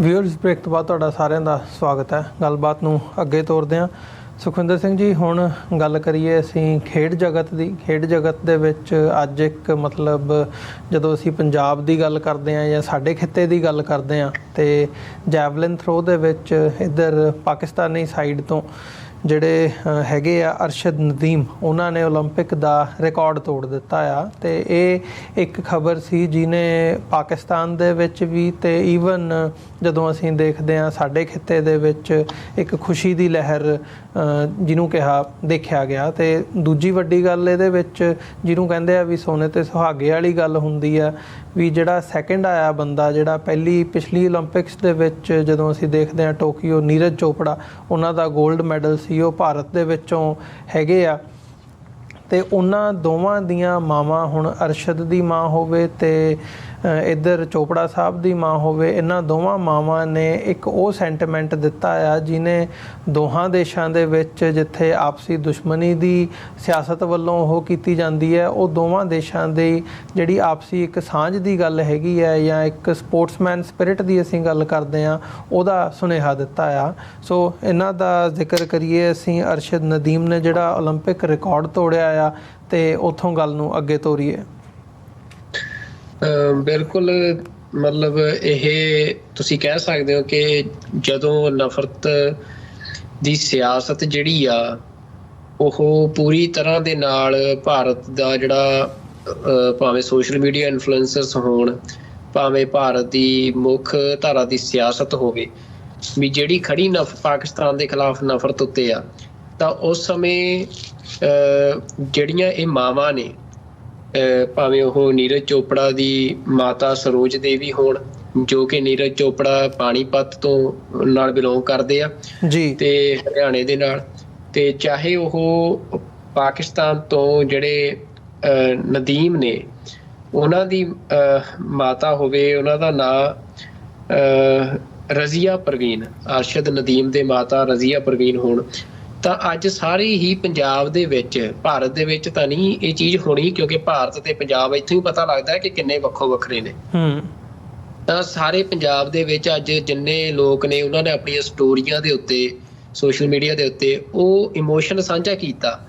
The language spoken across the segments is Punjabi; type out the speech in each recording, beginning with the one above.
ਵਿਊਅਰਸ ਬ੍ਰੇਕ ਤੋਂ ਬਾਅਦ ਤੁਹਾਡਾ ਸਾਰਿਆਂ ਦਾ ਸਵਾਗਤ ਹੈ। ਗੱਲਬਾਤ ਨੂੰ ਅੱਗੇ ਤੋਰਦੇ ਹਾਂ। ਸੁਖਵਿੰਦਰ ਸਿੰਘ ਜੀ, ਹੁਣ ਗੱਲ ਕਰੀਏ ਅਸੀਂ ਖੇਡ ਜਗਤ ਦੀ। ਖੇਡ ਜਗਤ ਦੇ ਵਿੱਚ ਅੱਜ ਇੱਕ ਮਤਲਬ ਜਦੋਂ ਅਸੀਂ ਪੰਜਾਬ ਦੀ ਗੱਲ ਕਰਦੇ ਹਾਂ ਜਾਂ ਸਾਡੇ ਖਿੱਤੇ ਦੀ ਗੱਲ ਕਰਦੇ ਹਾਂ, ਤੇ ਜੈਵਲਿਨ ਥਰੋ ਦੇ ਵਿੱਚ ਇੱਧਰ ਪਾਕਿਸਤਾਨੀ ਸਾਈਡ ਤੋਂ ਜਿਹੜੇ ਅ, ਹੈਗੇ ਆ ਅਰਸ਼ਦ ਨਦੀਮ ਉਹਨਾਂ ਨੇ 올림픽 ਦਾ ਰਿਕਾਰਡ ਤੋੜ ਦਿੱਤਾ ਆ ਤੇ ਇਹ ਇੱਕ ਖਬਰ ਸੀ ਜਿਨੇ ਪਾਕਿਸਤਾਨ ਦੇ ਵਿੱਚ ਵੀ ਤੇ ਈਵਨ ਜਦੋਂ ਅਸੀਂ ਦੇਖਦੇ ਆ ਸਾਡੇ ਖਿੱਤੇ ਦੇ ਵਿੱਚ ਇੱਕ ਖੁਸ਼ੀ ਦੀ ਲਹਿਰ ਅ, ਜਿਹਨੂੰ ਕਿਹਾ ਦੇਖਿਆ ਗਿਆ ਤੇ ਦੂਜੀ ਵੱਡੀ ਗੱਲ ਇਹਦੇ ਵਿੱਚ ਜਿਹਨੂੰ ਕਹਿੰਦੇ ਆ ਵੀ ਸੋਨੇ ਤੇ ਸੁਹਾਗੇ ਵਾਲੀ ਗੱਲ ਹੁੰਦੀ ਆ ਵੀ ਜਿਹੜਾ ਸੈਕਿੰਡ ਆਇਆ ਬੰਦਾ, ਜਿਹੜਾ ਪਹਿਲੀ ਪਿਛਲੀ 올림픽ਸ ਦੇ ਵਿੱਚ ਜਦੋਂ ਅਸੀਂ ਦੇਖਦੇ ਹਾਂ ਟੋਕੀਓ ਨੀਰਜ ਚੋਪੜਾ, ਉਹਨਾਂ ਦਾ 골ਡ ਮੈਡਲ ਸੀ, ਉਹ ਭਾਰਤ ਦੇ ਵਿੱਚੋਂ ਹੈਗੇ ਆ। ਤੇ ਉਹਨਾਂ ਦੋਵਾਂ ਦੀਆਂ ਮਾਵਾਂ ਹੁਣ ਅਰਸ਼ਦ ਦੀ ਮਾਂ ਹੋਵੇ ਤੇ ਇੱਧਰ ਚੋਪੜਾ ਸਾਹਿਬ ਦੀ ਮਾਂ ਹੋਵੇ ਇਹਨਾਂ ਦੋਵਾਂ ਮਾਵਾਂ ਨੇ ਇੱਕ ਉਹ ਸੈਂਟੀਮੈਂਟ ਦਿੱਤਾ ਆ ਜਿਨੇ ਦੋਹਾਂ ਦੇਸ਼ਾਂ ਦੇ ਵਿੱਚ ਜਿੱਥੇ ਆਪਸੀ ਦੁਸ਼ਮਣੀ ਦੀ ਸਿਆਸਤ ਵੱਲੋਂ ਉਹ ਕੀਤੀ ਜਾਂਦੀ ਹੈ ਉਹ ਦੋਵਾਂ ਦੇਸ਼ਾਂ ਦੀ ਜਿਹੜੀ ਆਪਸੀ ਇੱਕ ਸਾਂਝ ਦੀ ਗੱਲ ਹੈਗੀ ਹੈ ਜਾਂ ਇੱਕ ਸਪੋਰਟਸਮੈਨ ਸਪਿਰਿਟ ਦੀ ਅਸੀਂ ਗੱਲ ਕਰਦੇ ਆ ਉਹਦਾ ਸੁਨੇਹਾ ਦਿੱਤਾ ਆ ਸੋ ਇਹਨਾਂ ਦਾ ਜ਼ਿਕਰ ਕਰੀਏ ਅਸੀਂ ਅਰਸ਼ਦ ਨਦੀਮ ਨੇ ਜਿਹੜਾ 올림픽 ਰਿਕਾਰਡ ਤੋੜਿਆ ਆ ਤੇ ਉਥੋਂ ਗੱਲ ਨੂੰ ਅੱਗੇ ਤੋਰੀਏ ਅਮ ਬਿਲਕੁਲ, ਮਤਲਬ ਇਹ ਤੁਸੀਂ ਕਹਿ ਸਕਦੇ ਹੋ ਕਿ ਜਦੋਂ ਨਫ਼ਰਤ ਦੀ ਸਿਆਸਤ ਜਿਹੜੀ ਆ, ਉਹ ਪੂਰੀ ਤਰ੍ਹਾਂ ਦੇ ਨਾਲ ਭਾਰਤ ਦਾ ਜਿਹੜਾ ਭਾਵੇਂ ਸੋਸ਼ਲ ਮੀਡੀਆ ਇਨਫਲੂਐਂਸਰਸ ਹੋਣ, ਭਾਵੇਂ ਭਾਰਤ ਦੀ ਮੁੱਖ ਧਾਰਾ ਦੀ ਸਿਆਸਤ ਹੋਵੇ, ਵੀ ਜਿਹੜੀ ਖੜੀ ਨਫ, ਪਾਕਿਸਤਾਨ ਦੇ ਖਿਲਾਫ ਨਫ਼ਰਤ ਉੱਤੇ ਆ, ਤਾਂ ਉਸ ਸਮੇਂ ਜਿਹੜੀਆਂ ਇਹ ਮਾਵਾਂ ਨੇ ਭਾਵੇਂ ਉਹ ਨੀਰਜ ਚੋਪੜਾ ਦੀ ਮਾਤਾ ਸਰੋਜ ਦੇਵੀ ਹੋਣ ਜੋ ਕਿ ਨੀਰਜ ਚੋਪੜਾ ਪਾਣੀਪਤ ਤੋਂ ਨਾਲ ਬਿਲੋਂਗ ਕਰਦੇ ਆ ਜੀ। ਤੇ ਹਰਿਆਣੇ ਦੇ ਨਾਲ। ਤੇ ਚਾਹੇ ਉਹ ਪਾਕਿਸਤਾਨ ਤੋਂ ਜਿਹੜੇ ਨਦੀਮ ਨੇ ਉਹਨਾਂ ਦੀ ਮਾਤਾ ਹੋਵੇ ਉਹਨਾਂ ਦਾ ਨਾਂ ਰਜ਼ੀਆ ਪ੍ਰਵੀਨ ਅਰਸ਼ਦ ਨਦੀਮ ਦੇ ਮਾਤਾ ਰਜ਼ੀਆ ਪ੍ਰਵੀਨ ਹੋਣ। ਤਾਂ ਅੱਜ ਸਾਰੇ ਹੀ ਪੰਜਾਬ ਦੇ ਵਿੱਚ ਭਾਰਤ ਦੇ ਵਿੱਚ ਤਾਂ ਨਹੀਂ ਇਹ ਚੀਜ਼ ਹੋਣੀ ਕਿਉਂਕਿ ਭਾਰਤ ਤੇ ਪੰਜਾਬ ਇੱਥੋਂ ਹੀ ਪਤਾ ਲੱਗਦਾ ਹੈ ਕਿ ਕਿੰਨੇ ਵੱਖੋ ਵੱਖਰੇ ਨੇ। ਹੂੰ। ਤਾਂ ਸਾਰੇ ਪੰਜਾਬ ਦੇ ਵਿੱਚ ਅੱਜ ਜਿੰਨੇ ਲੋਕ ਨੇ ਉਹਨਾਂ ਨੇ ਆਪਣੀਆਂ ਸਟੋਰੀਆਂ ਦੇ ਉੱਤੇ ਸੋਸ਼ਲ ਮੀਡੀਆ ਦੇ ਉੱਤੇ ਉਹ ਇਮੋਸ਼ਨ ਸਾਂਝਾ ਕੀਤਾ।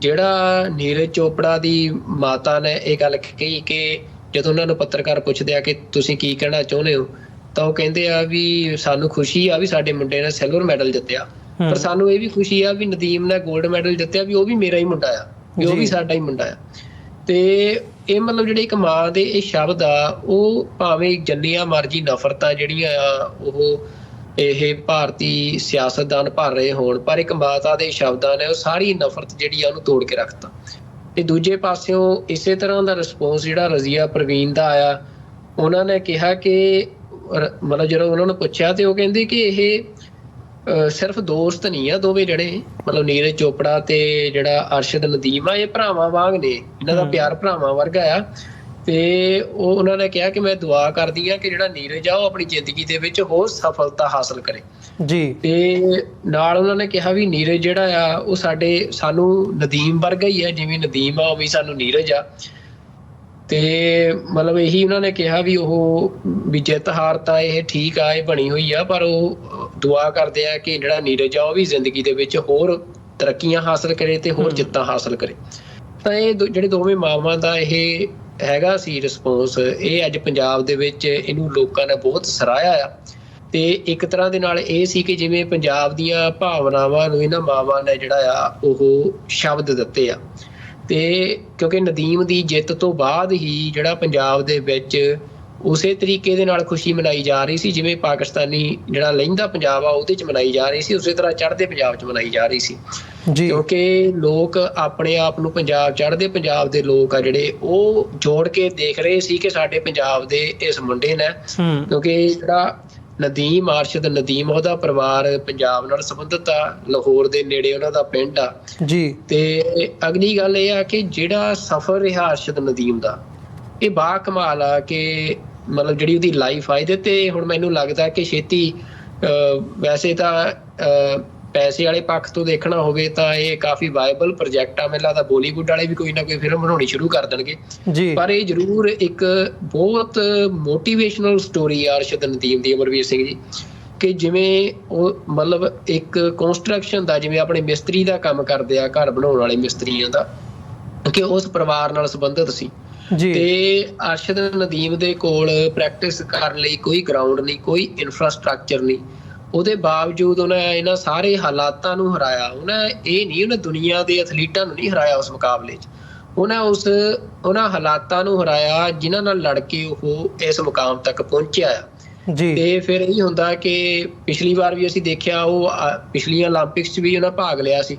ਜਿਹੜਾ ਨੀਰਜ ਚੋਪੜਾ ਦੀ ਮਾਤਾ ਨੇ ਇਹ ਗੱਲ ਕਹੀ ਕਿ ਜਦੋਂ ਉਹਨਾਂ ਨੂੰ ਪੱਤਰਕਾਰ ਪੁੱਛਦੇ ਆ ਕਿ ਤੁਸੀਂ ਕੀ ਕਹਿਣਾ ਚਾਹੁੰਦੇ ਹੋ ਤਾਂ ਉਹ ਕਹਿੰਦੇ ਆ ਵੀ ਸਾਨੂੰ ਖੁਸ਼ੀ ਆ ਵੀ ਸਾਡੇ ਮੁੰਡੇ ਨੇ ਸਿਲਵਰ ਮੈਡਲ ਜਿੱਤਿਆ। ਪਰ ਸਾਨੂੰ ਇਹ ਵੀ ਖੁਸ਼ੀ ਆ ਵੀ ਨਦੀਮ ਨੇ 골ਡ ਮੈਡਲ ਜਿੱਤਿਆ ਵੀ ਉਹ ਵੀ ਮੇਰਾ ਹੀ ਮੁੰਡਾ ਆ ਵੀ ਉਹ। ਵੀ ਸਾਡਾ ਹੀ ਮੁੰਡਾ ਆ। ਤੇ ਇਹ ਮਤਲਬ ਜਿਹੜੇ ਇੱਕ ਮਾਂ ਦੇ ਇਹ ਸ਼ਬਦ ਆ ਉਹ ਭਾਵੇਂ ਜੰਨੀਆਂ ਮਰਜ਼ੀ ਨਫ਼ਰਤਾਂ ਜਿਹੜੀਆਂ ਆ ਉਹ ਇਹ ਭਾਰਤੀ ਸਿਆਸਤਦਾਨ ਭਰ ਰਹੇ ਹੋਣ ਪਰ ਇੱਕ ਮਾਤਾ ਦੇ ਸ਼ਬਦਾਂ ਨੇ ਉਹ ਸਾਰੀ ਨਫ਼ਰਤ ਜਿਹੜੀ ਆ ਉਹਨੂੰ ਤੋੜ ਕੇ ਰੱਖਤਾ। ਤੇ ਦੂਜੇ ਪਾਸਿਓਂ ਇਸੇ ਤਰ੍ਹਾਂ ਦਾ ਰਿਸਪੌਂਸ ਜਿਹੜਾ ਰਜ਼ੀਆ ਪ੍ਰਵੀਨ ਦਾ ਆਇਆ ਉਹਨਾਂ ਨੇ ਕਿਹਾ ਕਿ ਮਤਲਬ ਜਦੋਂ ਉਹਨਾਂ ਨੂੰ ਪੁੱਛਿਆ ਤੇ ਉਹ ਕਹਿੰਦੇ ਕਿ ਇਹ ਸਿਰਫ ਦੋਸਤ ਨਹੀਂ ਆ ਦੋਵੇਂ ਜਣੇ। ਮਤਲਬ ਨੀਰਜ ਚੋਪੜਾ ਤੇ ਜਿਹੜਾ ਅਰਸ਼ਦ ਨਦੀਮ ਆ ਇਹ ਭਰਾਵਾਂ ਵਾਂਗ ਨੇ। ਇਹਨਾਂ ਦਾ। ਪਿਆਰ ਭਰਾਵਾਂ ਵਰਗਾ ਆ। ਤੇ ਉਹ ਉਹਨਾਂ ਨੇ ਕਿਹਾ ਕਿ ਮੈਂ ਦੁਆ ਕਰਦੀ ਆ ਕਿ ਜਿਹੜਾ ਨੀਰਜ ਆ ਉਹ ਆਪਣੀ ਜ਼ਿੰਦਗੀ ਦੇ ਵਿੱਚ ਹੋਰ ਸਫਲਤਾ ਹਾਸਲ ਕਰੇ। ਜੀ। ਤੇ ਨਾਲ ਉਹਨਾਂ ਨੇ ਕਿਹਾ ਵੀ ਨੀਰਜ ਜਿਹੜਾ ਆ ਉਹ ਸਾਡੇ ਸਾਨੂੰ ਨਦੀਮ ਵਰਗਾ ਹੀ ਹੈ ਜਿਵੇਂ ਨਦੀਮ ਆ ਉਵੇਂ ਹੀ ਸਾਨੂੰ ਨੀਰਜ ਆ। ਤੇ ਮਤਲਬ ਇਹੀ ਉਹਨਾਂ ਨੇ ਕਿਹਾ ਵੀ ਉਹ ਵੀ ਜਿੱਤ ਹਾਰ ਤਾਂ ਇਹ ਠੀਕ ਆ ਇਹ ਬਣੀ ਹੋਈ ਆ ਪਰ ਉਹ ਦੁਆ ਕਰਦੇ ਆ ਕਿ ਜਿਹੜਾ ਨੀਰਜ ਆ ਉਹ ਵੀ ਜ਼ਿੰਦਗੀ ਦੇ ਵਿੱਚ ਹੋਰ ਤਰੱਕੀਆਂ ਹਾਸਲ ਕਰੇ ਤੇ ਹੋਰ। ਜਿੱਤਾਂ ਹਾਸਲ ਕਰੇ। ਤਾਂ ਇਹ ਜਿਹੜੇ ਦੋਵੇਂ ਮਾਵਾਂ ਦਾ ਇਹ ਹੈਗਾ ਸੀ ਰਿਸਪੌਂਸ ਇਹ ਅੱਜ ਪੰਜਾਬ ਦੇ ਵਿੱਚ ਇਹਨੂੰ ਲੋਕਾਂ ਨੇ ਬਹੁਤ ਸਰਾਹਿਆ ਆ। ਤੇ ਇੱਕ ਤਰ੍ਹਾਂ ਦੇ ਨਾਲ ਇਹ ਸੀ ਕਿ ਜਿਵੇਂ ਪੰਜਾਬ ਦੀਆਂ ਭਾਵਨਾਵਾਂ ਨੂੰ ਇਹਨਾਂ ਮਾਵਾਂ ਨੇ ਜਿਹੜਾ ਆ ਉਹ ਸ਼ਬਦ ਦਿੱਤੇ ਆ। ਤੇ ਕਿਉਂਕਿ ਨਦੀਮ ਦੀ ਜਿੱਤ ਤੋਂ ਬਾਅਦ ਹੀ ਜਿਹੜਾ ਪੰਜਾਬ ਦੇ ਵਿੱਚ ਉਸੇ ਤਰੀਕੇ ਦੇ ਨਾਲ ਖੁਸ਼ੀ ਮਨਾਈ ਜਾ ਰਹੀ ਸੀ ਜਿਵੇਂ ਪਾਕਿਸਤਾਨੀ ਜਿਹੜਾ ਲਹਿੰਦਾ ਪੰਜਾਬ ਆ ਉਹਦੇ ਚ ਮਨਾਈ ਜਾ ਰਹੀ ਸੀ ਉਸੇ ਤਰ੍ਹਾਂ ਚੜ੍ਹਦੇ ਪੰਜਾਬ ਚ ਮਨਾਈ ਜਾ ਰਹੀ ਸੀ। ਜੀ। ਕਿਉਂਕਿ ਲੋਕ ਆਪਣੇ ਆਪ ਨੂੰ ਪੰਜਾਬ ਚੜ੍ਹਦੇ ਪੰਜਾਬ ਦੇ ਲੋਕ ਆ ਜਿਹੜੇ ਉਹ ਜੋੜ ਕੇ ਦੇਖ ਰਹੇ ਸੀ ਕਿ ਸਾਡੇ ਪੰਜਾਬ ਦੇ ਇਸ ਮੁੰਡੇ ਨੇ। ਕਿਉਂਕਿ ਜਿਹੜਾ ਨਦੀਮ ਅਰਸ਼ਦ ਨਦੀਮ ਉਹਦਾ ਪਰਿਵਾਰ ਪੰਜਾਬ ਨਾਲ ਸੰਬੰਧਿਤ ਆ ਲਾਹੌਰ ਦੇ ਨੇੜੇ ਉਹਨਾਂ ਦਾ ਪਿੰਡ ਆ। ਜੀ। ਤੇ ਅਗਲੀ ਗੱਲ ਇਹ ਆ ਕਿ ਜਿਹੜਾ ਸਫ਼ਰ ਰਿਹਾ ਅਰਸ਼ਦ ਨਦੀਮ ਦਾ ਇਹ ਬਾ ਕਮਾਲ ਆ ਕਿ ਮਤਲਬ ਜਿਹੜੀ ਉਹਦੀ ਲਾਈਫ ਆ ਇਹਦੇ ਤੇ ਹੁਣ ਮੈਨੂੰ ਲੱਗਦਾ ਕਿ ਛੇਤੀ ਵੈਸੇ ਤਾਂ ਪੈਸੇ ਵਾਲੇ ਪੱਖ ਤੋਂ ਦੇਖਣਾ ਹੋਵੇ ਤਾਂ ਇਹ ਕਾਫੀ ਵਾਇਬਲ ਪ੍ਰੋਜੈਕਟ ਆ। ਮੈਨੂੰ ਲੱਗਦਾ ਬਾਲੀਵੁੱਡ ਵਾਲੇ ਵੀ ਕੋਈ ਨਾ ਕੋਈ ਫਿਲਮ ਬਣਾਉਣੀ ਸ਼ੁਰੂ ਕਰ ਦੇਣਗੇ। ਪਰ ਇਹ ਜ਼ਰੂਰ ਇੱਕ ਬਹੁਤ ਮੋਟੀਵੇਸ਼ਨਲ ਸਟੋਰੀ ਆ ਅਰਸ਼ਦ ਨਦੀਮ ਦੀ ਅਮਰਵੀਰ ਸਿੰਘ ਜੀ। ਕਿ ਜਿਵੇਂ ਉਹ ਮਤਲਬ ਇੱਕ ਕੰਸਟਰਕਸ਼ਨ ਦਾ ਜਿਵੇਂ ਆਪਣੇ ਮਿਸਤਰੀ ਦਾ ਕੰਮ ਕਰਦੇ ਆ ਘਰ ਬਣਾਉਣ ਵਾਲੇ ਮਿਸਤਰੀਆਂ ਦਾ ਕਿ ਉਸ ਪਰਿਵਾਰ ਨਾਲ ਸੰਬੰਧਿਤ ਸੀ। ਤੇ ਅਰਸ਼ਦ ਨਦੀਮ ਦੇ ਕੋਲ ਪ੍ਰੈਕਟਿਸ ਕਰਨ ਲਈ ਕੋਈ ਗਰਾਊਂਡ ਨਹੀਂ ਕੋਈ ਇਨਫਰਾਸਟ੍ਰਕਚਰ ਨਹੀਂ। ਉਹਦੇ ਬਾਵਜੂਦ ਉਹਨੇ ਇਹਨਾਂ ਸਾਰੇ ਹਾਲਾਤਾਂ ਨੂੰ ਹਰਾਇਆ। ਉਹਨੇ ਇਹ ਨਹੀਂ ਉਹਨੇ ਦੁਨੀਆ ਦੇ ਐਥਲੀਟਾਂ ਨੂੰ ਨਹੀਂ ਹਰਾਇਆ ਉਸ ਮੁਕਾਬਲੇ 'ਚ। ਉਹਨੇ ਉਸ ਉਹਨਾਂ ਹਾਲਾਤਾਂ ਨੂੰ ਹਰਾਇਆ ਜਿਨ੍ਹਾਂ ਨਾਲ ਲੜ ਕੇ ਉਹ ਇਸ ਮੁਕਾਮ ਤੱਕ ਪਹੁੰਚਿਆ ਜੀ। ਤੇ ਫਿਰ ਇਹ ਹੁੰਦਾ ਕਿ ਪਿਛਲੀ ਵਾਰ ਵੀ ਅਸੀਂ ਦੇਖਿਆ ਉਹ ਪਿਛਲੀਆਂ 올림픽ਸ 'ਚ ਵੀ ਉਹਨਾਂ ਭਾਗ ਲਿਆ ਸੀ।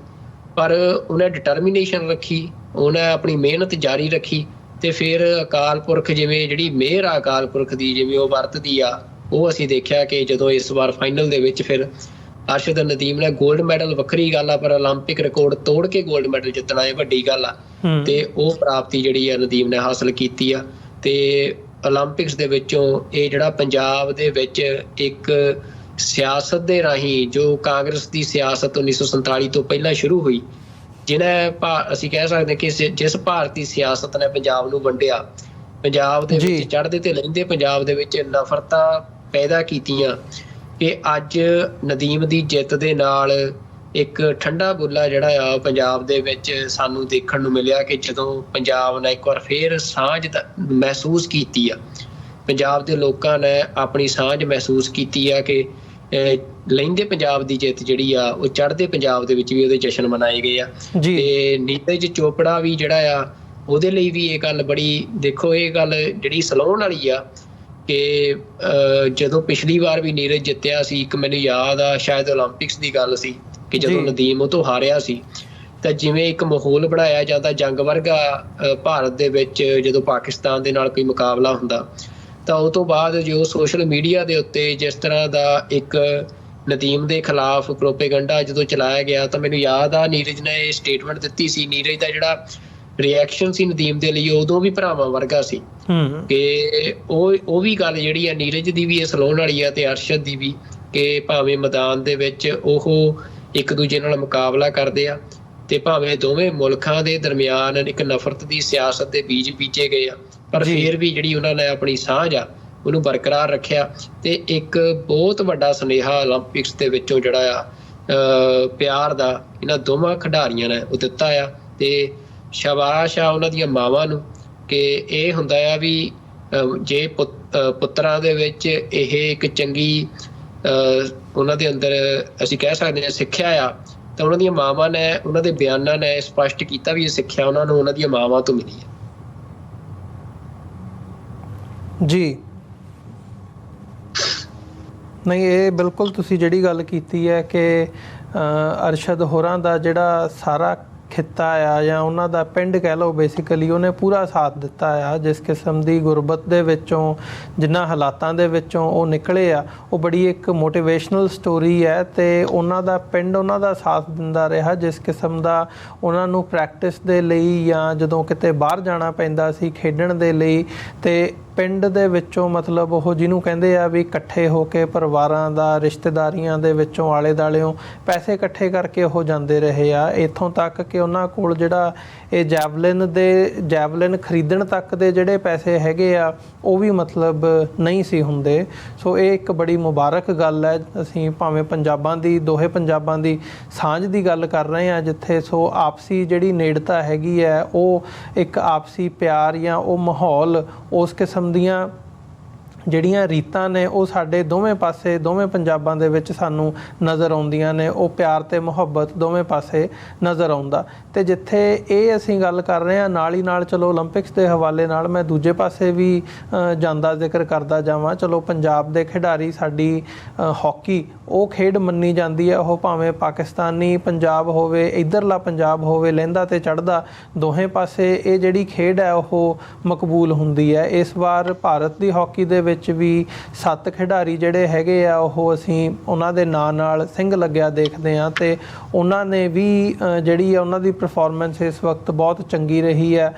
ਪਰ ਉਹਨੇ ਡਿਟਰਮੀਨੇਸ਼ਨ ਰੱਖੀ ਉਹਨੇ ਆਪਣੀ ਮਿਹਨਤ ਜਾਰੀ ਰੱਖੀ। ਤੇ ਫਿਰ ਅਕਾਲ ਪੁਰਖ ਜਿਵੇਂ ਜਿਹੜੀ ਮਿਹਰ ਆ ਅਕਾਲ ਪੁਰਖ ਦੀ ਜਿਵੇਂ ਉਹ ਵਰਤਦੀ ਆ ਉਹ ਅਸੀਂ ਦੇਖਿਆ ਕਿ ਜਦੋਂ ਇਸ ਵਾਰ ਫਾਈਨਲ ਦੇ ਵਿੱਚ ਫਿਰ ਅਰਸ਼ਦ ਨਦੀਮ ਨੇ 골ਡ ਮੈਡਲ ਵੱਖਰੀ ਗੱਲ ਆ ਪਰ 올림픽 ਰਿਕਾਰਡ ਤੋੜ ਕੇ 골ਡ ਮੈਡਲ ਜਿੱਤਣਾ ਇਹ ਵੱਡੀ ਗੱਲ ਆ। ਤੇ ਉਹ ਪ੍ਰਾਪਤੀ ਜਿਹੜੀ ਆ ਨਦੀਮ ਨੇ ਹਾਸਲ ਕੀਤੀ ਆ। ਤੇ 올림픽ਸ ਦੇ ਵਿੱਚੋਂ ਇਹ ਜਿਹੜਾ ਪੰਜਾਬ ਦੇ ਵਿੱਚ ਇੱਕ ਸਿਆਸਤ ਦੇ ਰਾਹੀਂ ਜੋ ਕਾਂਗਰਸ ਦੀ ਸਿਆਸਤ 1947 ਤੋਂ ਪਹਿਲਾਂ ਸ਼ੁਰੂ ਹੋਈ ਜਿਹਨੇ ਭਾ- ਅਸੀਂ ਕਹਿ ਸਕਦੇ ਕਿ ਜਿਸ ਭਾਰਤੀ ਸਿਆਸਤ ਨੇ ਪੰਜਾਬ ਨੂੰ ਵੰਡਿਆ ਪੰਜਾਬ ਦੇ। ਵਿੱਚ ਚੜ੍ਹਦੇ ਤੇ ਲੈਂਦੇ ਪੰਜਾਬ ਦੇ ਵਿੱਚ ਨਫ਼ਰਤਾਂ ਪੈਦਾ ਕੀਤੀਆਂ ਕਿ ਅੱਜ ਨਦੀਮ ਦੀ ਜਿੱਤ ਦੇ ਨਾਲ ਇੱਕ ਠੰਡਾ ਬੁੱਲਾ ਜਿਹੜਾ ਆ ਪੰਜਾਬ ਦੇ ਵਿੱਚ ਸਾਨੂੰ ਦੇਖਣ ਨੂੰ ਮਿਲਿਆ ਕਿ ਜਦੋਂ ਪੰਜਾਬ ਨੇ ਇੱਕ ਵਾਰ ਫੇਰ ਸਾਂਝ ਮਹਿਸੂਸ ਕੀਤੀ ਆ ਪੰਜਾਬ ਦੇ ਲੋਕਾਂ ਨੇ ਆਪਣੀ ਸਾਂਝ ਮਹਿਸੂਸ ਕੀਤੀ ਆ ਕਿ ਲੈਂਦੇ ਪੰਜਾਬ ਦੀ ਜਿੱਤ ਜਿਹੜੀ ਆ ਉਹ ਚੜ੍ਹਦੇ ਪੰਜਾਬ ਦੇ ਵਿੱਚ ਵੀ ਉਹਦੇ ਜਸ਼ਨ ਮਨਾਏ ਗਏ ਆ। ਤੇ ਨੀਤਜ ਚੋਪੜਾ ਵੀ ਜਿਹੜਾ ਆ ਉਹਦੇ ਲਈ ਵੀ ਇਹ ਗੱਲ ਬੜੀ ਦੇਖੋ ਇਹ ਗੱਲ ਜਿਹੜੀ ਸਲਾਉਣ ਵਾਲੀ ਆ ਕਿ ਜਦੋਂ ਪਿਛਲੀ ਵਾਰ ਵੀ ਨੀਰਜ ਜਿੱਤਿਆ ਸੀ ਇੱਕ ਮੈਨੂੰ ਯਾਦ ਆ ਸ਼ਾਇਦ 올림픽ਸ ਦੀ ਗੱਲ ਸੀ ਕਿ ਜਦੋਂ ਨਦੀਮ ਉਹ ਤੋਂ ਹਾਰਿਆ ਸੀ ਤਾਂ ਜਿਵੇਂ ਇੱਕ ਮਾਹੌਲ ਬਣਾਇਆ ਜਾਂਦਾ ਜੰਗ ਵਰਗਾ ਭਾਰਤ ਦੇ ਵਿੱਚ ਜਦੋਂ ਪਾਕਿਸਤਾਨ ਦੇ ਨਾਲ ਕੋਈ ਮੁਕਾਬਲਾ ਹੁੰਦਾ ਤਾਂ ਉਹ ਤੋਂ ਬਾਅਦ ਜੋ ਸੋਸ਼ਲ ਮੀਡੀਆ ਦੇ ਉੱਤੇ ਜਿਸ ਤਰ੍ਹਾਂ ਦਾ ਇੱਕ ਨਦੀਮ ਦੇ ਖਿਲਾਫ ਪ੍ਰੋਪੇਗੈਂਡਾ ਜਦੋਂ ਚਲਾਇਆ ਗਿਆ ਤਾਂ ਮੈਨੂੰ ਯਾਦ ਆ ਨੀਰਜ ਨੇ ਇਹ ਸਟੇਟਮੈਂਟ ਦਿੱਤੀ ਸੀ। ਨੀਰਜ ਦਾ ਜਿਹੜਾ ਰਿਐਕਸ਼ਨ ਸੀ ਨਦੀਮ ਦੇ ਲਈ ਉਦੋਂ ਵੀ ਭਰਾਵਾਂ ਵਰਗਾ ਸੀ। ਹੂੰ ਕਿ ਉਹ ਉਹ ਵੀ ਗੱਲ ਜਿਹੜੀ ਆ ਨੀਰਜ ਦੀ ਵੀ ਇਹ ਸਲਾਉਣ ਵਾਲੀ ਆ ਤੇ ਅਰਸ਼ਦ ਦੀ ਵੀ ਕਿ ਭਾਵੇਂ ਮੈਦਾਨ ਦੇ ਵਿੱਚ ਉਹ ਇੱਕ ਦੂਜੇ ਨਾਲ ਮੁਕਾਬਲਾ ਕਰਦੇ ਆ ਤੇ ਭਾਵੇਂ ਦੋਵੇਂ ਮੁਲਕਾਂ ਦੇ ਦਰਮਿਆਨ ਇੱਕ ਨਫ਼ਰਤ ਦੀ ਸਿਆਸਤ ਦੇ ਬੀਜ ਬੀਜੇ ਗਏ ਆ। ਪਰ ਫਿਰ ਵੀ ਜਿਹੜੀ ਉਹਨਾਂ ਨੇ ਆਪਣੀ ਸਾਂਝ ਆ ਉਹਨੂੰ ਬਰਕਰਾਰ ਰੱਖਿਆ ਤੇ ਇੱਕ ਬਹੁਤ ਵੱਡਾ ਸੁਨੇਹਾ 올림픽ਸ ਦੇ ਵਿੱਚੋਂ ਜਿਹੜਾ ਆ ਪਿਆਰ ਦਾ ਇਹਨਾਂ ਦੋਵਾਂ ਖਿਡਾਰੀਆਂ ਨੇ ਉਹ ਦਿੱਤਾ ਆ ਤੇ ਸ਼ਾਬਾਸ਼ ਆ ਉਹਨਾਂ ਦੀਆਂ ਮਾਵਾਂ ਨੂੰ ਕਿ ਇਹ ਹੁੰਦਾ ਆ ਵੀ ਜੇ ਪੁੱਤਰਾਂ ਦੇ ਵਿੱਚ ਇਹ ਇੱਕ ਚੰਗੀ ਉਹਨਾਂ ਦੇ ਅੰਦਰ ਅਸੀਂ ਕਹਿ ਸਕਦੇ ਹਾਂ ਸਿੱਖਿਆ ਆ ਤਾਂ ਉਹਨਾਂ ਦੀਆਂ ਮਾਵਾਂ ਨੇ ਉਹਨਾਂ ਦੇ ਬਿਆਨਾਂ ਨੇ ਸਪਸ਼ਟ ਕੀਤਾ ਵੀ ਇਹ ਸਿੱਖਿਆ ਉਹਨਾਂ ਨੂੰ ਉਹਨਾਂ ਦੀਆਂ ਮਾਵਾਂ ਤੋਂ ਮਿਲੀ ਹੈ ਜੀ। ਨਹੀਂ, ਇਹ ਬਿਲਕੁਲ ਤੁਸੀਂ ਜਿਹੜੀ ਗੱਲ ਕੀਤੀ ਹੈ ਕਿ ਅਰਸ਼ਦ ਹੋਰਾਂ ਦਾ ਜਿਹੜਾ ਸਾਰਾ ਖਿੱਤਾ ਆ ਜਾਂ ਉਹਨਾਂ ਦਾ ਪਿੰਡ ਕਹਿ ਲਓ ਬੇਸਿਕਲੀ ਉਹਨੇ ਪੂਰਾ ਸਾਥ ਦਿੱਤਾ ਆ, ਜਿਸ ਕਿਸਮ ਦੀ ਗੁਰਬਤ ਦੇ ਵਿੱਚੋਂ ਜਿਨ੍ਹਾਂ ਹਾਲਾਤਾਂ ਦੇ ਵਿੱਚੋਂ ਉਹ ਨਿਕਲੇ ਆ, ਉਹ ਬੜੀ ਇੱਕ ਮੋਟੀਵੇਸ਼ਨਲ ਸਟੋਰੀ ਹੈ ਤੇ ਉਹਨਾਂ ਦਾ ਪਿੰਡ ਉਹਨਾਂ ਦਾ ਸਾਥ ਦਿੰਦਾ ਰਿਹਾ, ਜਿਸ ਕਿਸਮ ਦਾ ਉਹਨਾਂ ਨੂੰ ਪ੍ਰੈਕਟਿਸ ਦੇ ਲਈ ਜਾਂ ਜਦੋਂ ਕਿਤੇ ਬਾਹਰ ਜਾਣਾ ਪੈਂਦਾ ਸੀ ਖੇਡਣ ਦੇ ਲਈ, ਤੇ ਪਿੰਡ ਦੇ ਵਿੱਚੋਂ ਮਤਲਬ ਉਹ ਜਿਹਨੂੰ ਕਹਿੰਦੇ ਆ ਵੀ ਇਕੱਠੇ ਹੋ ਕੇ ਪਰਿਵਾਰਾਂ ਦਾ, ਰਿਸ਼ਤੇਦਾਰੀਆਂ ਦੇ ਵਿੱਚੋਂ ਆਲੇ ਦਾਲਿਓਂ ਪੈਸੇ ਇਕੱਠੇ ਕਰਕੇ ਉਹ ਜਾਂਦੇ ਰਹੇ ਆ। ਇੱਥੋਂ ਤੱਕ ਕਿ ਉਹਨਾਂ ਕੋਲ ਜਿਹੜਾ ਇਹ ਜੈਵਲਿਨ ਦੇ ਜੈਵਲਿਨ ਖਰੀਦਣ ਤੱਕ ਦੇ ਜਿਹੜੇ ਪੈਸੇ ਹੈਗੇ ਆ, ਉਹ ਵੀ ਮਤਲਬ ਨਹੀਂ ਸੀ ਹੁੰਦੇ। ਸੋ ਇਹ ਇੱਕ ਬੜੀ ਮੁਬਾਰਕ ਗੱਲ ਹੈ। ਅਸੀਂ ਭਾਵੇਂ ਪੰਜਾਬਾਂ ਦੀ, ਦੋਹੇ ਪੰਜਾਬਾਂ ਦੀ ਸਾਂਝ ਦੀ ਗੱਲ ਕਰ ਰਹੇ ਹਾਂ ਜਿੱਥੇ, ਸੋ ਆਪਸੀ ਜਿਹੜੀ ਨੇੜਤਾ ਹੈਗੀ ਹੈ, ਉਹ ਇੱਕ ਆਪਸੀ ਪਿਆਰ ਜਾਂ ਉਹ ਮਾਹੌਲ ਉਸ ਕਿਸਮ ਦੀਆਂ ਜਿਹੜੀਆਂ ਰੀਤਾਂ ਨੇ ਉਹ ਸਾਡੇ ਦੋਵੇਂ ਪਾਸੇ, ਦੋਵੇਂ ਪੰਜਾਬਾਂ ਦੇ ਵਿੱਚ ਸਾਨੂੰ ਨਜ਼ਰ ਆਉਂਦੀਆਂ ਨੇ, ਉਹ ਪਿਆਰ ਤੇ ਮੁਹੱਬਤ ਦੋਵੇਂ ਪਾਸੇ ਨਜ਼ਰ ਆਉਂਦਾ। ਤੇ ਜਿੱਥੇ ਇਹ ਅਸੀਂ ਗੱਲ ਕਰ ਰਹੇ ਹਾਂ, ਨਾਲ ਹੀ ਨਾਲ ਚਲੋ 올림픽ਸ ਦੇ ਹਵਾਲੇ ਨਾਲ ਮੈਂ ਦੂਜੇ ਪਾਸੇ ਵੀ ਜਾਂਦਾ ਜ਼ਿਕਰ ਕਰਦਾ ਜਾਵਾਂ। ਚਲੋ ਪੰਜਾਬ ਦੇ ਖਿਡਾਰੀ ਸਾਡੀ ਹਾਕੀ, ਉਹ ਖੇਡ ਮੰਨੀ ਜਾਂਦੀ ਹੈ। ਉਹ ਭਾਵੇਂ ਪਾਕਿਸਤਾਨੀ ਪੰਜਾਬ ਹੋਵੇ, ਇਧਰਲਾ ਪੰਜਾਬ ਹੋਵੇ, ਲਹਿੰਦਾ ਤੇ ਚੜਦਾ ਦੋਹੇ ਪਾਸੇ ਇਹ ਜਿਹੜੀ ਖੇਡ ਹੈ, ਉਹ ਮਕਬੂਲ ਹੁੰਦੀ ਹੈ। ਇਸ ਵਾਰ ਭਾਰਤ ਦੀ ਹਾਕੀ ਦੇ ਵਿੱਚ ਵੀ ਸੱਤ ਖਿਡਾਰੀ ਜਿਹੜੇ ਹੈਗੇ ਆ, ਉਹ ਅਸੀਂ ਉਹਨਾਂ ਦੇ ਨਾਂ ਨਾਲ ਸਿੰਘ ਲੱਗਿਆ ਦੇਖਦੇ ਆ ਤੇ ਉਹਨਾਂ ਨੇ ਵੀ ਜਿਹੜੀ ਆ ਉਹਨਾਂ ਦੀ ਪਰਫਾਰਮੈਂਸ ਇਸ ਵਕਤ ਬਹੁਤ ਚੰਗੀ ਰਹੀ ਹੈ।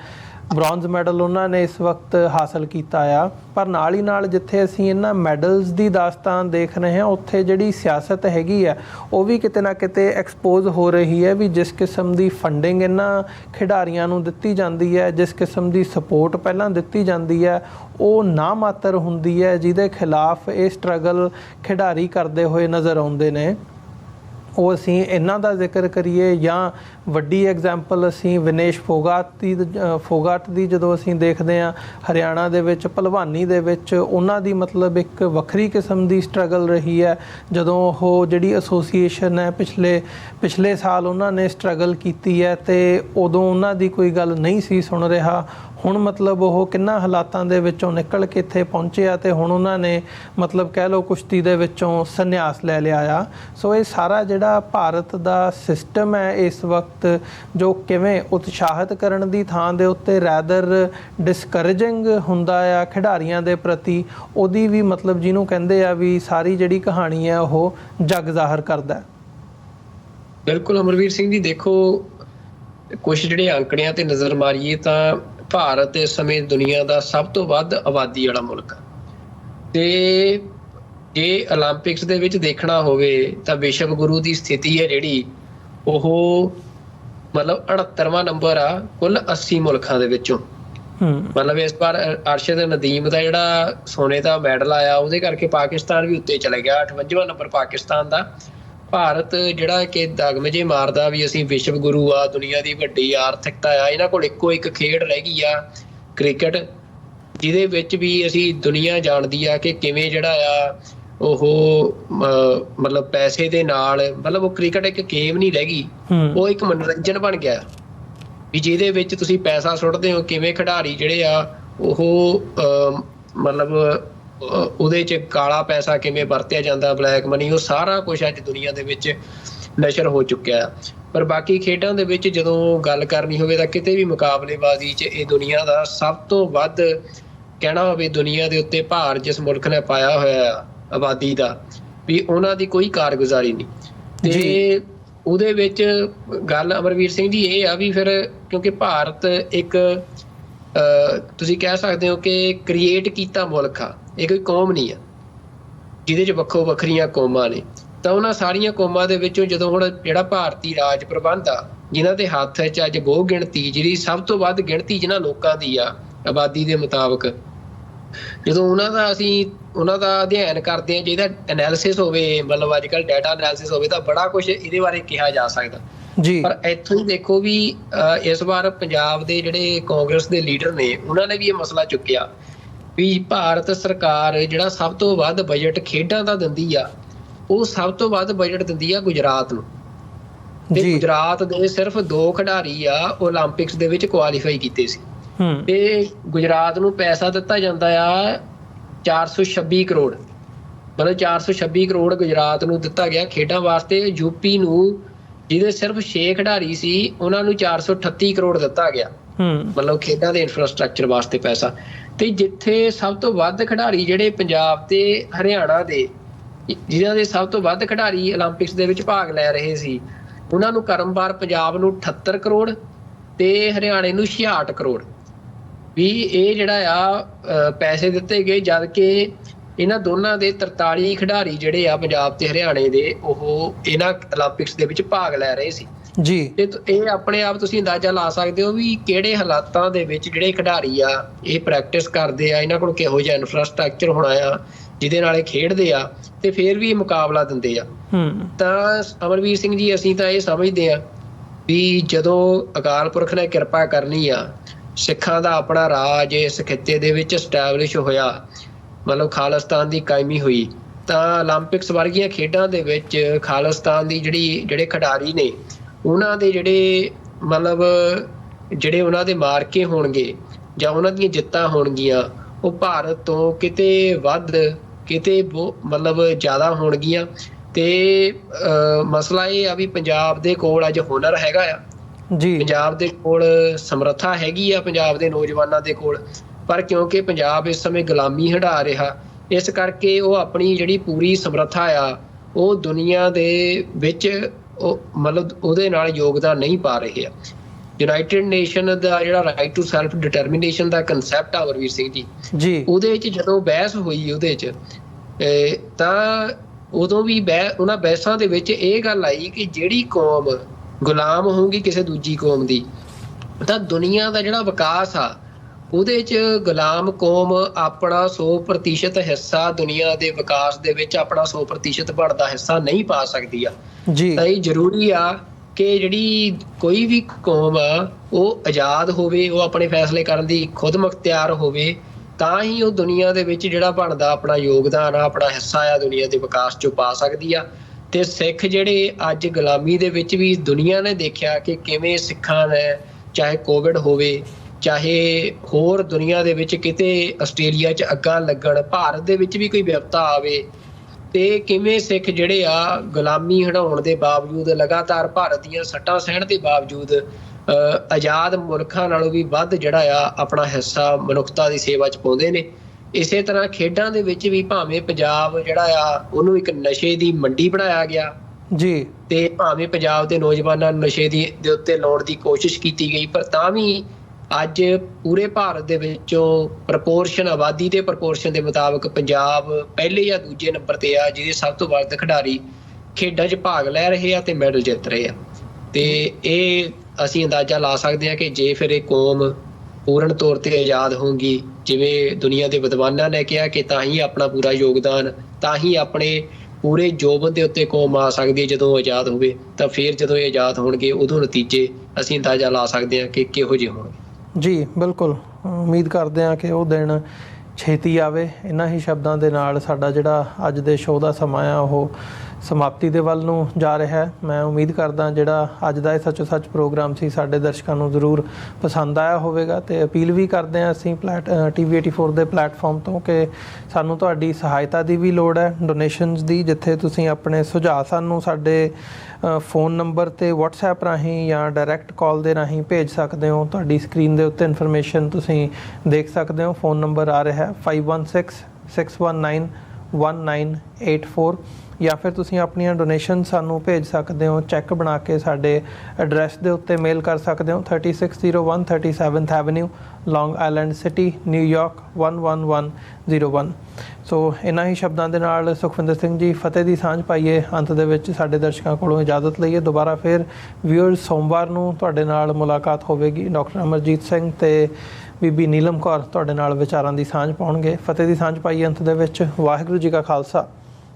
ਬ੍ਰੌਂਜ਼ ਮੈਡਲ ਉਹਨਾਂ ਨੇ ਇਸ ਵਕਤ ਹਾਸਲ ਕੀਤਾ ਆ। ਪਰ ਨਾਲ ਹੀ ਨਾਲ ਜਿੱਥੇ ਅਸੀਂ ਇਹਨਾਂ ਮੈਡਲਸ ਦੀ ਦਾਸਤਾਨ ਦੇਖ ਰਹੇ ਹਾਂ, ਉੱਥੇ ਜਿਹੜੀ ਸਿਆਸਤ ਹੈਗੀ ਆ, ਉਹ ਵੀ ਕਿਤੇ ਨਾ ਕਿਤੇ ਐਕਸਪੋਜ਼ ਹੋ ਰਹੀ ਹੈ ਵੀ ਜਿਸ ਕਿਸਮ ਦੀ ਫੰਡਿੰਗ ਇਹਨਾਂ ਖਿਡਾਰੀਆਂ ਨੂੰ ਦਿੱਤੀ ਜਾਂਦੀ ਹੈ, ਜਿਸ ਕਿਸਮ ਦੀ ਸਪੋਰਟ ਪਹਿਲਾਂ ਦਿੱਤੀ ਜਾਂਦੀ ਹੈ, ਉਹ ਨਾ ਮਾਤਰ ਹੁੰਦੀ ਹੈ, ਜਿਹਦੇ ਖਿਲਾਫ ਇਹ ਸਟਰਗਲ ਖਿਡਾਰੀ ਕਰਦੇ ਹੋਏ ਨਜ਼ਰ ਆਉਂਦੇ ਨੇ। ਉਹ ਅਸੀਂ ਇਹਨਾਂ ਦਾ ਜ਼ਿਕਰ ਕਰੀਏ ਜਾਂ ਵੱਡੀ ਐਗਜ਼ਾਮਪਲ ਅਸੀਂ ਵਿਨੇਸ਼ ਫੋਗਾਟ ਦੀ ਫੋਗਾਟ ਦੀ ਜਦੋਂ ਅਸੀਂ ਦੇਖਦੇ ਹਾਂ, ਹਰਿਆਣਾ ਦੇ ਵਿੱਚ, ਭਲਵਾਨੀ ਦੇ ਵਿੱਚ, ਉਹਨਾਂ ਦੀ ਮਤਲਬ ਇੱਕ ਵੱਖਰੀ ਕਿਸਮ ਦੀ ਸਟਰਗਲ ਰਹੀ ਹੈ। ਜਦੋਂ ਉਹ ਜਿਹੜੀ ਐਸੋਸੀਏਸ਼ਨ ਹੈ, ਪਿਛਲੇ ਪਿਛਲੇ ਸਾਲ ਉਹਨਾਂ ਨੇ ਸਟਰਗਲ ਕੀਤੀ ਹੈ ਤੇ ਉਦੋਂ ਉਹਨਾਂ ਦੀ ਕੋਈ ਗੱਲ ਨਹੀਂ ਸੀ ਸੁਣ ਰਿਹਾ। ਹੁਣ ਮਤਲਬ ਉਹ ਕਿੰਨਾ ਹਾਲਾਤਾਂ ਦੇ ਵਿੱਚੋਂ ਨਿਕਲ ਕੇ ਇੱਥੇ ਪਹੁੰਚੇ ਆ ਤੇ ਹੁਣ ਉਹਨਾਂ ਨੇ ਮਤਲਬ ਕਹਿ ਲਓ ਕੁਸ਼ਤੀ ਦੇ ਵਿੱਚੋਂ ਸੰਨਿਆਸ ਲੈ ਲਿਆ ਆ। ਸੋ ਇਹ ਸਾਰਾ ਜਿਹੜਾ ਭਾਰਤ ਦਾ ਸਿਸਟਮ ਹੈ ਇਸ ਵਕਤ ਜੋ ਕਿਵੇਂ ਉਤਸ਼ਾਹਿਤ ਕਰਨ ਦੀ ਥਾਂ ਦੇ ਉੱਤੇ ਰੈਦਰ ਡਿਸਕਰੇਜਿੰਗ ਹੁੰਦਾ ਆ ਖਿਡਾਰੀਆਂ ਦੇ ਪ੍ਰਤੀ, ਉਹਦੀ ਵੀ ਮਤਲਬ ਜਿਹਨੂੰ ਕਹਿੰਦੇ ਆ ਵੀ ਸਾਰੀ ਜਿਹੜੀ ਕਹਾਣੀ ਹੈ ਉਹ ਜਗ ਜ਼ਾਹਰ ਕਰਦਾ ਹੈ। ਬਿਲਕੁਲ ਅਮਰਵੀਰ ਸਿੰਘ ਜੀ, ਦੇਖੋ ਕੁਝ ਜਿਹੜੇ ਅੰਕੜਿਆਂ ਤੇ ਨਜ਼ਰ ਮਾਰੀਏ ਤਾਂ ਭਾਰਤ ਇਸ ਸਮੇਂ ਦੁਨੀਆ ਦਾ ਸਭ ਤੋਂ ਵੱਧ ਆਬਾਦੀ ਵਾਲਾ ਮੁਲਕ ਹੈ ਤੇ ਜੇ 올림픽ਸ ਦੇ ਵਿੱਚ ਦੇਖਣਾ ਹੋਵੇ ਤਾਂ ਵਿਸ਼ਵ ਗੁਰੂ ਦੀ ਸਥਿਤੀ ਹੈ ਜਿਹੜੀ ਉਹ ਮਤਲਬ 78ਵਾਂ ਨੰਬਰ ਆ ਕੁੱਲ 80 ਮੁਲਕਾਂ ਦੇ ਵਿੱਚੋਂ। ਮਤਲਬ ਇਸ ਵਾਰ ਅਰਸ਼ਦ ਨਦੀਮ ਦਾ ਜਿਹੜਾ ਸੋਨੇ ਦਾ ਮੈਡਲ ਆਇਆ ਉਹਦੇ ਕਰਕੇ ਪਾਕਿਸਤਾਨ ਵੀ ਉੱਤੇ ਚਲੇ ਗਿਆ। 58ਵਾਂ ਨੰਬਰ ਪਾਕਿਸਤਾਨ ਦਾ। ਭਾਰਤ ਜਿਹੜਾ ਕਿ ਦਗਮਜੇ ਮਾਰਦਾ ਵੀ ਅਸੀਂ ਵਿਸ਼ਵ ਗੁਰੂ ਆ ਦੁਨੀਆ ਦੀ ਵੱਡੀ ਆਰਥਿਕਤਾ ਆ ਇਹਨਾਂ ਕੋਲ ਇੱਕੋ ਇੱਕ ਖੇਡ ਰਹਿ ਗਈ ਆ ਕ੍ਰਿਕਟ ਜਿਹਦੇ ਵਿੱਚ ਵੀ ਅਸੀਂ ਦੁਨੀਆ ਜਾਣਦੀ ਆ ਕਿ ਕਿਵੇਂ ਜਿਹੜਾ ਆ ਉਹ ਮਤਲਬ ਪੈਸੇ ਦੇ ਨਾਲ ਮਤਲਬ ਉਹ ਕ੍ਰਿਕਟ ਇੱਕ ਗੇਮ ਨਹੀਂ ਰਹਿ ਗਈ ਉਹ ਇੱਕ ਮਨੋਰੰਜਨ ਬਣ ਗਿਆ। ਵੀ ਜਿਹਦੇ ਵਿੱਚ ਤੁਸੀਂ ਪੈਸਾ ਸੁੱਟਦੇ ਹੋ ਕਿਵੇਂ ਖਿਡਾਰੀ ਜਿਹੜੇ ਆ ਉਹ ਮਤਲਬ ਉਹਦੇ ਚ ਕਾਲਾ ਪੈਸਾ ਕਿਵੇਂ ਵਰਤਿਆ ਜਾਂਦਾ ਬਲੈਕ ਮਨੀ ਉਹ ਸਾਰਾ ਕੁਝ ਅੱਜ ਦੁਨੀਆ ਦੇ ਵਿੱਚ ਨਸ਼ਰ ਹੋ ਚੁੱਕਿਆ ਹੈ। ਪਰ ਬਾਕੀ ਖੇਡਾਂ ਦੇ ਵਿੱਚ ਜਦੋਂ ਗੱਲ ਕਰਨੀ ਹੋਵੇ ਤਾਂ ਕਿਤੇ ਵੀ ਮੁਕਾਬਲੇਬਾਜ਼ੀ 'ਚ ਇਹ ਦੁਨੀਆ ਦਾ ਸਭ ਤੋਂ ਵੱਧ ਕਹਿਣਾ ਹੋਵੇ ਦੁਨੀਆ ਦੇ ਉੱਤੇ ਭਾਰ ਜਿਸ ਮੁਲਕ ਨੇ ਪਾਇਆ ਹੋਇਆ ਆਬਾਦੀ ਦਾ ਵੀ ਉਹਨਾਂ ਦੀ ਕੋਈ ਕਾਰਗੁਜ਼ਾਰੀ ਨਹੀਂ। ਤੇ। ਉਹਦੇ ਵਿੱਚ ਗੱਲ ਅਮਰਵੀਰ ਸਿੰਘ ਜੀ ਇਹ ਆ ਵੀ ਫਿਰ ਕਿਉਂਕਿ ਭਾਰਤ ਇੱਕ ਤੁਸੀਂ ਕਹਿ ਸਕਦੇ ਹੋ ਕਿ ਕ੍ਰੀਏਟ ਕੀਤਾ ਮੁਲਕ ਆ। ਇਹ ਕੋਈ ਕੌਮ ਨਹੀਂ ਆ ਜਿਹਦੇ 'ਚ ਵੱਖੋ ਵੱਖਰੀਆਂ ਕੌਮਾਂ ਨੇ। ਤਾਂ ਉਹਨਾਂ ਸਾਰੀਆਂ ਕੌਮਾਂ ਦੇ ਵਿੱਚੋਂ ਜਦੋਂ ਹੁਣ ਜਿਹੜਾ ਭਾਰਤੀ ਰਾਜ ਪ੍ਰਬੰਧ ਆ ਜਿਨ੍ਹਾਂ ਦੇ ਹੱਥ 'ਚ ਅੱਜ ਬਹੁ ਗਿਣਤੀ ਜਿਹੜੀ ਸਭ ਤੋਂ ਵੱਧ ਗਿਣਤੀ ਜਿਨ੍ਹਾਂ ਲੋਕਾਂ ਦੀ ਆ ਆਬਾਦੀ ਦੇ ਮੁਤਾਬਕ ਜਦੋਂ ਉਹਨਾਂ ਦਾ ਅਸੀਂ ਉਹਨਾਂ ਦਾ ਅਧਿਐਨ ਕਰਦੇ ਹਾਂ ਜਿਹਦਾ ਐਨਾਲਿਸਿਸ ਹੋਵੇ ਮਤਲਬ ਅੱਜ ਕੱਲ ਡਾਟਾ ਐਨਾਲਿਸਿਸ ਹੋਵੇ ਤਾਂ ਬੜਾ ਕੁਝ ਇਹਦੇ ਬਾਰੇ ਕਿਹਾ ਜਾ ਸਕਦਾ। ਜੀ। ਪਰ ਇੱਥੋਂ ਹੀ ਦੇਖੋ ਵੀ ਇਸ ਵਾਰ ਪੰਜਾਬ ਦੇ ਜਿਹੜੇ ਕਾਂਗਰਸ ਦੇ ਲੀਡਰ ਨੇ ਉਹਨਾਂ ਨੇ ਵੀ ਇਹ ਮਸਲਾ ਚੁੱਕਿਆ। ਵੀ ਭਾਰਤ ਸਰਕਾਰ ਜਿਹੜਾ ਸਭ ਤੋਂ ਵੱਧ ਬਜਟ ਖੇਡਾਂ ਦਾ ਦਿੰਦੀ ਆ ਉਹ ਸਭ ਤੋਂ ਵੱਧ ਬਜਟ ਦਿੰਦੀ ਆ ਗੁਜਰਾਤ ਨੂੰ। ਤੇ ਗੁਜਰਾਤ ਦੇ ਸਿਰਫ ਦੋ ਖਿਡਾਰੀ ਆ 올림픽ਸ ਦੇ ਵਿੱਚ ਕੁਆਲੀਫਾਈ ਕੀਤੇ ਸੀ। ਤੇ ਗੁਜਰਾਤ ਨੂੰ ਪੈਸਾ ਦਿੱਤਾ ਜਾਂਦਾ ਆ 426 ਕਰੋੜ। ਮਤਲਬ 426 ਕਰੋੜ ਗੁਜਰਾਤ ਨੂੰ ਦਿੱਤਾ ਗਿਆ ਖੇਡਾਂ ਵਾਸਤੇ। ਯੂਪੀ ਨੂੰ ਜਿਹਦੇ ਸਿਰਫ 6 ਖਿਡਾਰੀ ਸੀ ਉਹਨਾਂ ਨੂੰ 438 ਕਰੋੜ ਦਿੱਤਾ ਗਿਆ। ਮਤਲਬ ਖੇਡਾਂ ਦੇ ਇਨਫਰਾਸਟ੍ਰਕਚਰ ਵਾਸਤੇ ਪੈਸਾ। ਤੇ ਜਿੱਥੇ ਸਭ ਤੋਂ ਵੱਧ ਖਿਡਾਰੀ ਜਿਹੜੇ ਪੰਜਾਬ ਤੇ ਹਰਿਆਣਾ ਦੇ, ਜਿਨ੍ਹਾਂ ਦੇ ਸਭ ਤੋਂ ਵੱਧ ਖਿਡਾਰੀ ਓਲੰਪਿਕਸ ਦੇ ਵਿੱਚ ਭਾਗ ਲੈ ਰਹੇ ਸੀ, ਉਹਨਾਂ ਨੂੰ ਕਰਮਵਾਰ ਪੰਜਾਬ ਨੂੰ 78 ਕਰੋੜ ਤੇ ਹਰਿਆਣੇ ਨੂੰ 66 ਕਰੋੜ। ਵੀ ਇਹ ਜਿਹੜਾ ਆ ਪੈਸੇ ਦਿੱਤੇ ਗਏ ਜਦ ਕਿ ਇਹਨਾਂ ਦੋਨਾਂ ਦੇ 43 ਖਿਡਾਰੀ ਜਿਹੜੇ ਆ ਪੰਜਾਬ ਤੇ ਹਰਿਆਣੇ ਦੇ, ਉਹ ਇਹਨਾਂ ਓਲੰਪਿਕਸ ਦੇ ਵਿੱਚ ਭਾਗ ਲੈ ਰਹੇ ਸੀ। ਜੀ। ਤੇ ਇਹ ਆਪਣੇ ਆਪ ਤੁਸੀਂ ਅੰਦਾਜ਼ਾ ਲਾ ਸਕਦੇ ਹੋ ਵੀ ਕਿਹੜੇ ਹਾਲਾਤਾਂ ਦੇ ਵਿੱਚ ਜਿਹੜੇ ਖਿਡਾਰੀ ਆ ਇਹ ਪ੍ਰੈਕਟਿਸ ਕਰਦੇ ਆ ਇਹਨਾਂ ਕੋਲ ਕਿਹੋ ਜਿਹਾ ਇਨਫਰਾਸਟ੍ਰਕਚਰ ਹੋਣਾ ਆ ਜਿਹਦੇ ਨਾਲ ਇਹ ਖੇਡਦੇ ਆ ਤੇ ਫਿਰ ਵੀ ਮੁਕਾਬਲਾ ਦਿੰਦੇ ਆ। ਤਾਂ ਅਮਰਵੀਰ ਸਿੰਘ ਜੀ ਅਸੀਂ ਤਾਂ ਇਹ ਸਮਝਦੇ ਆ ਵੀ ਜਦੋਂ ਅਕਾਲ ਪੁਰਖ ਨੇ ਕਿਰਪਾ ਕਰਨੀ ਆ ਸਿੱਖਾਂ ਦਾ ਆਪਣਾ ਰਾਜ ਇਸ ਖਿੱਤੇ ਦੇ ਵਿੱਚ ਸਟੈਬਲਿਸ਼ ਹੋਇਆ ਮਤਲਬ ਖਾਲਿਸਤਾਨ ਦੀ ਕਾਇਮੀ ਹੋਈ ਤਾਂ 올림픽ਸ ਵਰਗੀਆਂ ਖੇਡਾਂ ਦੇ ਵਿੱਚ ਖਾਲਿਸਤਾਨ ਦੀ ਜਿਹੜੀ ਜਿਹੜੇ ਖਿਡਾਰੀ ਨੇ ਉਹਨਾਂ ਦੇ ਜਿਹੜੇ ਮਤਲਬ ਜਿਹੜੇ ਉਹਨਾਂ ਦੇ ਮਾਰਕੇ ਹੋਣਗੇ ਜਾਂ ਉਹਨਾਂ ਦੀਆਂ ਜਿੱਤਾਂ ਹੋਣਗੀਆਂ ਉਹ ਭਾਰਤ ਤੋਂ ਕਿਤੇ ਵੱਧ ਕਿਤੇ ਮਤਲਬ ਜ਼ਿਆਦਾ ਹੋਣਗੀਆਂ। ਤੇ ਮਸਲਾ ਇਹ ਆ ਵੀ ਪੰਜਾਬ ਦੇ ਕੋਲ ਅੱਜ ਹੁਨਰ ਹੈਗਾ ਆ। ਜੀ। ਪੰਜਾਬ ਦੇ ਕੋਲ ਸਮਰੱਥਾ ਹੈਗੀ ਆ ਪੰਜਾਬ ਦੇ ਨੌਜਵਾਨਾਂ ਦੇ ਕੋਲ ਪਰ ਕਿਉਂਕਿ ਪੰਜਾਬ ਇਸ ਸਮੇਂ ਗੁਲਾਮੀ ਹੰਢਾ ਰਿਹਾ ਇਸ ਕਰਕੇ ਉਹ ਆਪਣੀ ਜਿਹੜੀ ਪੂਰੀ ਸਮਰੱਥਾ ਆ ਉਹ ਦੁਨੀਆ ਦੇ ਵਿੱਚ ਉਹ ਮਤਲਬ ਉਹਦੇ ਨਾਲ ਯੋਗਦਾਨ ਨਹੀਂ ਪਾ ਰਹੇ ਆ। ਯੂਨਾਈਟਿਡ ਨੇਸ਼ਨ ਦਾ ਜਿਹੜਾ ਰਾਈਟ ਟੂ ਸੈਲਫ ਡਿਟਰਮੀਨੇਸ਼ਨ ਦਾ ਕਨਸੈਪਟ ਆ ਵਰਵੀਰ ਸਿੰਘ ਜੀ ਜੀ। ਉਹਦੇ ਵਿੱਚ ਜਦੋਂ ਬਹਿਸ ਹੋਈ ਉਹਦੇ ਵਿੱਚ ਇਹ ਤਾਂ ਉਦੋਂ ਵੀ ਬਹਿ ਉਹਨਾਂ ਬਹਿਸਾਂ ਦੇ ਵਿੱਚ ਇਹ ਗੱਲ ਆਈ ਕਿ ਜਿਹੜੀ ਕੌਮ ਗੁਲਾਮ ਹੋਊਗੀ ਕਿਸੇ ਦੂਜੀ ਕੌਮ ਦੀ ਤਾਂ ਦੁਨੀਆ ਦਾ ਜਿਹੜਾ ਵਿਕਾਸ ਆ ਉਹਦੇ 'ਚ ਗੁਲਾਮ ਕੌਮ ਆਪਣਾ 100% ਹਿੱਸਾ ਦੁਨੀਆ ਦੇ ਵਿਕਾਸ ਦੇ ਵਿੱਚ ਆਪਣਾ 100% ਬਣਦਾ ਹਿੱਸਾ ਨਹੀਂ ਪਾ ਸਕਦੀ ਆ। ਜੀ। ਤਾਂ ਇਹ ਜ਼ਰੂਰੀ ਆ ਕਿ ਜਿਹੜੀ ਕੋਈ ਵੀ ਕੌਮ ਆ ਉਹ ਆਜ਼ਾਦ ਹੋਵੇ ਉਹ ਆਪਣੇ ਫੈਸਲੇ ਕਰਨ ਦੀ ਖੁਦ ਮੁਖਤਿਆਰ ਹੋਵੇ ਤਾਂ ਹੀ ਉਹ ਦੁਨੀਆ ਦੇ ਵਿੱਚ ਜਿਹੜਾ ਬਣਦਾ ਆਪਣਾ ਯੋਗਦਾਨ ਆ ਆਪਣਾ ਹਿੱਸਾ ਆ ਦੁਨੀਆ ਦੇ ਵਿਕਾਸ 'ਚ ਪਾ ਸਕਦੀ ਆ। ਤੇ ਸਿੱਖ ਜਿਹੜੇ ਅੱਜ ਗੁਲਾਮੀ ਦੇ ਵਿੱਚ ਵੀ ਦੁਨੀਆ ਨੇ ਦੇਖਿਆ ਕਿ ਕਿਵੇਂ ਸਿੱਖਾਂ ਨੇ ਚਾਹੇ ਕੋਵਿਡ ਹੋਵੇ ਚਾਹੇ ਹੋਰ ਦੁਨੀਆ ਦੇ ਵਿੱਚ ਕਿਤੇ ਆਸਟ੍ਰੇਲੀਆ 'ਚ ਅੱਗਾ ਲੱਗਣ ਭਾਰਤ ਦੇ ਵਿੱਚ ਵੀ ਕੋਈ ਵਿਪਤਾ ਆਵੇ ਤੇ ਕਿਵੇਂ ਸਿੱਖ ਜਿਹੜੇ ਆ ਗੁਲਾਮੀ ਹਟਾਉਣ ਦੇ ਬਾਵਜੂਦ ਲਗਾਤਾਰ ਭਾਰਤ ਦੀਆਂ ਸੱਟਾਂ ਸਹਿਣ ਦੇ ਬਾਵਜੂਦ ਆਜ਼ਾਦ ਮੁਲਕਾਂ ਨਾਲੋਂ ਵੀ ਵੱਧ ਜਿਹੜਾ ਆ ਆਪਣਾ ਹਿੱਸਾ ਮਨੁੱਖਤਾ ਦੀ ਸੇਵਾ 'ਚ ਪਾਉਂਦੇ ਨੇ। ਇਸੇ ਤਰ੍ਹਾਂ ਖੇਡਾਂ ਦੇ ਵਿੱਚ ਵੀ ਭਾਵੇਂ ਪੰਜਾਬ ਜਿਹੜਾ ਆ ਉਹਨੂੰ ਇੱਕ ਨਸ਼ੇ ਦੀ ਮੰਡੀ ਬਣਾਇਆ ਗਿਆ। ਜੀ। ਤੇ ਭਾਵੇਂ ਪੰਜਾਬ ਦੇ ਨੌਜਵਾਨਾਂ ਨੂੰ ਨਸ਼ੇ ਦੀ ਦੇ ਉੱਤੇ ਲਾਉਣ ਦੀ ਕੋਸ਼ਿਸ਼ ਕੀਤੀ ਗਈ ਪਰ ਤਾਂ ਵੀ ਅੱਜ ਪੂਰੇ ਭਾਰਤ ਦੇ ਵਿੱਚੋਂ ਪ੍ਰਪੋਰਸ਼ਨ ਆਬਾਦੀ ਦੇ ਪ੍ਰਪੋਰਸ਼ਨ ਦੇ ਮੁਤਾਬਕ ਪੰਜਾਬ ਪਹਿਲੇ ਜਾਂ ਦੂਜੇ ਨੰਬਰ ਤੇ ਆ, ਜਿਹਦੇ ਸਭ ਤੋਂ ਵੱਧ ਖਿਡਾਰੀ ਖੇਡਾਂ 'ਚ ਭਾਗ ਲੈ ਰਹੇ ਆ ਤੇ ਮੈਡਲ ਜਿੱਤ ਰਹੇ ਆ। ਤੇ ਇਹ ਅਸੀਂ ਅੰਦਾਜ਼ਾ ਲਾ ਸਕਦੇ ਹਾਂ ਕਿ ਜੇ ਫਿਰ ਇਹ ਕੌਮ ਪੂਰਨ ਤੌਰ ਤੇ ਆਜ਼ਾਦ ਹੋਊਗੀ, ਜਿਵੇਂ ਦੁਨੀਆ ਦੇ ਵਿਦਵਾਨਾਂ ਨੇ ਕਿਹਾ ਕਿ ਤਾਂ ਹੀ ਆਪਣਾ ਪੂਰਾ ਯੋਗਦਾਨ, ਤਾਂ ਹੀ ਆਪਣੇ ਪੂਰੇ ਜੋਬਨ ਦੇ ਉੱਤੇ ਕੌਮ ਆ ਸਕਦੀ ਹੈ ਜਦੋਂ ਆਜ਼ਾਦ ਹੋਵੇ, ਤਾਂ ਫਿਰ ਜਦੋਂ ਇਹ ਆਜ਼ਾਦ ਹੋਣਗੇ, ਉਦੋਂ ਨਤੀਜੇ ਅਸੀਂ ਅੰਦਾਜ਼ਾ ਲਾ ਸਕਦੇ ਹਾਂ ਕਿ ਕਿਹੋ ਜਿਹੇ ਹੋਣਗੇ। ਜੀ, ਬਿਲਕੁਲ। ਉਮੀਦ ਕਰਦੇ ਹਾਂ ਕਿ ਉਹ ਦਿਨ ਛੇਤੀ ਆਵੇ। ਇਹਨਾਂ ਹੀ ਸ਼ਬਦਾਂ ਦੇ ਨਾਲ ਸਾਡਾ ਜਿਹੜਾ ਅੱਜ ਦੇ ਸ਼ੋਅ ਦਾ ਸਮਾਂ ਆ, ਉਹ ਸਮਾਪਤੀ ਦੇ ਵੱਲ ਨੂੰ ਜਾ ਰਿਹਾ ਹੈ। ਮੈਂ ਉਮੀਦ ਕਰਦਾ ਜਿਹੜਾ ਅੱਜ ਦਾ ਇਹ ਸੱਚੋ ਸੱਚ ਪ੍ਰੋਗਰਾਮ ਸੀ, ਸਾਡੇ ਦਰਸ਼ਕਾਂ ਨੂੰ ਜ਼ਰੂਰ ਪਸੰਦ ਆਇਆ ਹੋਵੇਗਾ ਤੇ ਅਪੀਲ ਵੀ ਕਰਦੇ ਹਾਂ ਅਸੀਂ ਪਲੇਟ ਟੀਵੀ 84 ਦੇ ਪਲੇਟਫਾਰਮ ਤੋਂ ਕਿ ਸਾਨੂੰ ਤੁਹਾਡੀ ਸਹਾਇਤਾ ਦੀ ਵੀ ਲੋੜ ਹੈ ਡੋਨੇਸ਼ਨਸ ਦੀ, ਜਿੱਥੇ ਤੁਸੀਂ ਆਪਣੇ ਸੁਝਾਅ ਸਾਨੂੰ ਸਾਡੇ ਫੋਨ ਨੰਬਰ ਤੇ WhatsApp ਰਾਹੀਂ ਜਾਂ ਡਾਇਰੈਕਟ ਕਾਲ ਦੇ ਰਾਹੀਂ ਭੇਜ ਸਕਦੇ ਹੋ। ਤੁਹਾਡੀ ਸਕਰੀਨ ਦੇ ਉੱਤੇ ਇਨਫੋਰਮੇਸ਼ਨ ਤੁਸੀਂ ਦੇਖ ਸਕਦੇ ਹੋ। ਫੋਨ ਨੰਬਰ ਆ ਰਿਹਾ ਹੈ 516619 1984 ਜਾਂ ਫਿਰ ਤੁਸੀਂ ਆਪਣੀਆਂ ਡੋਨੇਸ਼ਨ ਸਾਨੂੰ ਭੇਜ ਸਕਦੇ ਹੋ ਚੈੱਕ ਬਣਾ ਕੇ ਸਾਡੇ ਐਡਰੈਸ ਦੇ ਉੱਤੇ ਮੇਲ ਕਰ ਸਕਦੇ ਹੋ 3601 37th avenue Long Island City New York 11101 so ਇਹਨਾਂ ਹੀ ਸ਼ਬਦਾਂ ਦੇ ਨਾਲ ਸੁਖਵਿੰਦਰ ਸਿੰਘ ਜੀ, ਫਤਿਹ ਦੀ ਸਾਂਝ ਪਾਈਏ, ਅੰਤ ਦੇ ਵਿੱਚ ਸਾਡੇ ਦਰਸ਼ਕਾਂ ਕੋਲੋਂ ਇਜਾਜ਼ਤ ਲਈਏ। ਦੁਬਾਰਾ ਫਿਰ ਵਿਊਅਰ ਸੋਮਵਾਰ ਨੂੰ ਤੁਹਾਡੇ ਨਾਲ ਮੁਲਾਕਾਤ ਹੋਵੇਗੀ। ਡਾਕਟਰ ਅਮਰਜੀਤ ਸਿੰਘ ਤੇ ਬੀਬੀ ਨੀਲਮ ਕੌਰ ਤੁਹਾਡੇ ਨਾਲ ਵਿਚਾਰਾਂ ਦੀ ਸਾਂਝ ਪਾਉਣਗੇ। ਫਤਿਹ ਦੀ ਸਾਂਝ ਪਾਈਏ ਅੰਤ ਦੇ ਵਿੱਚ। ਵਾਹਿਗੁਰੂ ਜੀ ਕਾ ਖਾਲਸਾ।